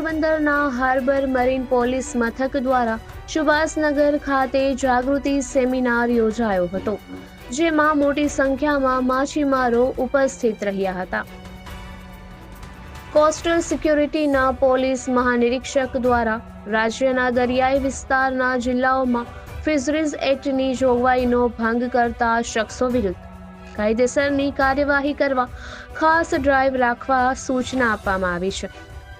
Harbour marine police મથક દ્વારા સુભાષનગર ખાતે જાગૃતિ સેમિનાર યોજાયો હતો, જેમાં મોટી સંખ્યામાં માછીમારો ઉપસ્થિત રહ્યા હતા. કોસ્ટલ સિક્યુરિટીના પોલીસ મહાનિરીક્ષક દ્વારા રાજ્યના દરિયાઈ વિસ્તારના જિલ્લાઓમાં ફિશરીઝ એક્ટની જોગવાઈનો ભંગ કરતા શખ્સો વિરુદ્ધ કાયદેસરની કાર્યવાહી કરવા ખાસ ડ્રાઈવ રાખવા સૂચના આપવામાં આવી છે.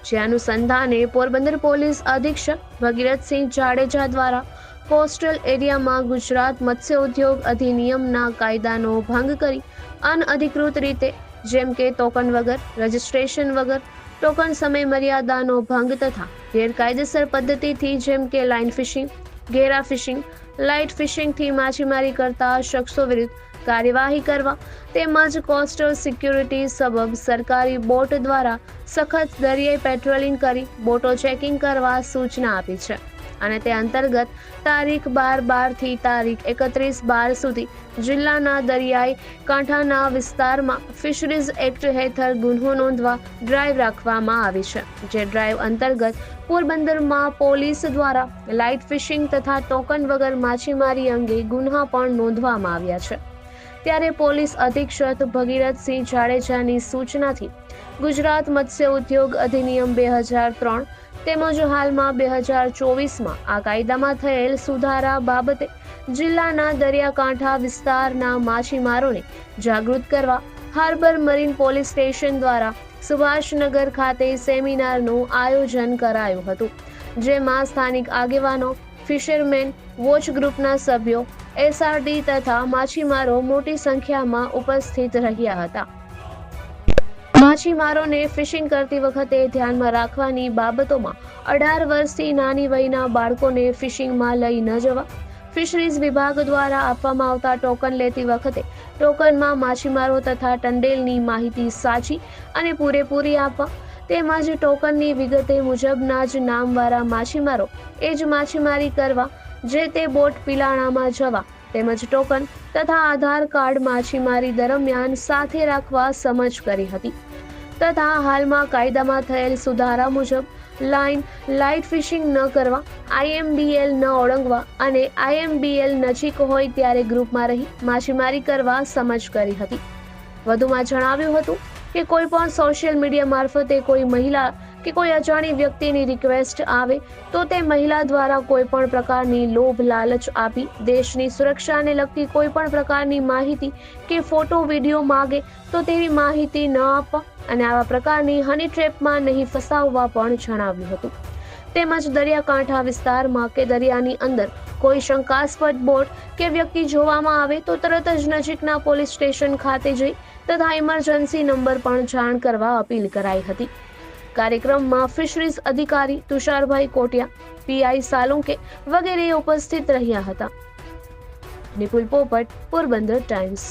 જે અનુસંધાને પોરબંદર પોલીસ અધિક્ષક ભગીરથસિંહ જાડેજા દ્વારા કોસ્ટલ એરિયામાં ગુજરાત મત્સ્ય ઉદ્યોગ અધિનિયમના કાયદાનો ભંગ કરી અનઅધિકૃત રીતે, જેમ કે ટોકન વગર રજિસ્ટ્રેશન વગર ટોકન સમય મર્યાદાનો ભંગ તથા ગેરકાયદેસર પદ્ધતિથી જેમ કે લાઇન ફિશિંગ ઘેરા ફિશિંગ લાઇટ ફિશિંગથી માછીમારી કરતા શખ્સો વિરુદ્ધ કાર્યવાહી કરવા તેમજ કોસ્ટલ સિક્યુરિટી સબબ સરકારી બોટ દ્વારા સખત દરિયાઈ પેટ્રોલિંગ કરી બોટો ચેકિંગ કરવા સૂચના આપી છે અને તે અંતર્ગત તારીખ બાર બારથી તારીખ એકત્રીસ બાર સુધી જિલ્લાના દરિયાઈ કાંઠાના વિસ્તારમાં ફિશરીઝ એક્ટ હેઠળ ગુન્હો નોંધવા ડ્રાઈવ રાખવામાં આવી છે, જે ડ્રાઈવ અંતર્ગત પોરબંદરમાં પોલીસ દ્વારા લાઇટ ફિશિંગ તથા ટોકન વગર માછીમારી અંગે ગુન્હા પણ નોંધવામાં આવ્યા છે. ત્યારે પોલીસ અધિક્ષક ભગીરથસિંહ જાડેજાની સૂચનાથી ગુજરાત મત્સ્ય ઉદ્યોગ અધિનિયમ બે હજાર ત્રણ તેમજ હાલમાં બે હજાર ચોવીસમાં આ કાયદામાં થયેલ સુધારા બાબતે જિલ્લાના દરિયાકાંઠા વિસ્તારના માછીમારોને જાગૃત કરવા હાર્બર મરીન પોલીસ સ્ટેશન દ્વારા સુભાષનગર ખાતે સેમિનારનું આયોજન કરાયું હતું, જેમાં સ્થાનિક આગેવાનો ફિશરમેન, વોચ ગ્રુપના સભ્યો, એસઆરડી તથા માછીમારો મોટી સંખ્યામાં ઉપસ્થિત રહ્યા હતા. માછીમારોને ફિશિંગ કરતી વખતે ધ્યાનમાં રાખવાની બાબતોમાં અઢાર વર્ષથી નાની વયના બાળકોને ફિશિંગમાં લઈ ન જવા, ફિશરીઝ વિભાગ દ્વારા આપવામાં આવતા ટોકન લેતી વખતે ટોકનમાં માછીમારો તથા ટંડેલની માહિતી સાચી અને પૂરેપૂરી આપવા તેમજ ટોકનની વિગતે મુજબના જ નામવાળા માછીમારો એ જ માછીમારી કરવા જે તે બોટ પિલાણામાં જવા તેમજ ટોકન તથા આધાર કાર્ડ માછીમારી દરમિયાન સાથે રાખવા સમજ કરી હતી. તથા હાલમાં કાયદામાં થયેલ સુધારા મુજબ લાઇન લાઇટ ફિશિંગ ન કરવા આઈએમબીએલ ન ઓળંગવા અને આઈએમબીએલ નજીક હોય ત્યારે ગ્રુપમાં રહી માછીમારી કરવા સમજ કરી હતી. વધુમાં જણાવ્યું હતું કે કોઈ પણ સોશિયલ મીડિયા મારફતે કોઈ મહિલા કે કોઈ અજાણી વ્યક્તિની રિક્વેસ્ટ આવે, તો તે મહિલા દ્વારા કોઈ પણ પ્રકારની લોભ લાલચ આપી દેશની સુરક્ષાને લગતી કોઈ પણ પ્રકારની માહિતી કે ફોટો વીડિયો માગે, તો તેવી માહિતી ન આપવા અને આવા પ્રકારની હની ટ્રેપમાં નહીં ફસાવવા પણ જણાવ્યું હતું. તેમજ દરિયાકાંઠા વિસ્તારમાં કે દરિયાની અંદર કોઈ શંકાસ્પદ બોટ કે વ્યક્તિ જોવામાં આવે તો તરત જ નજીકના પોલીસ સ્ટેશન ખાતે જઈ તથા ઇમરજન્સી નંબર પણ જાણ કરવા અપીલ કરાઈ હતી. કાર્યક્રમમાં ફિશરીઝ અધિકારી તુષારભાઈ કોટિયા પીઆઈ સાલુંકે વગેરે ઉપસ્થિત રહ્યા હતા. નિપુલ પોપટ, પોરબંદર ટાઈમ્સ.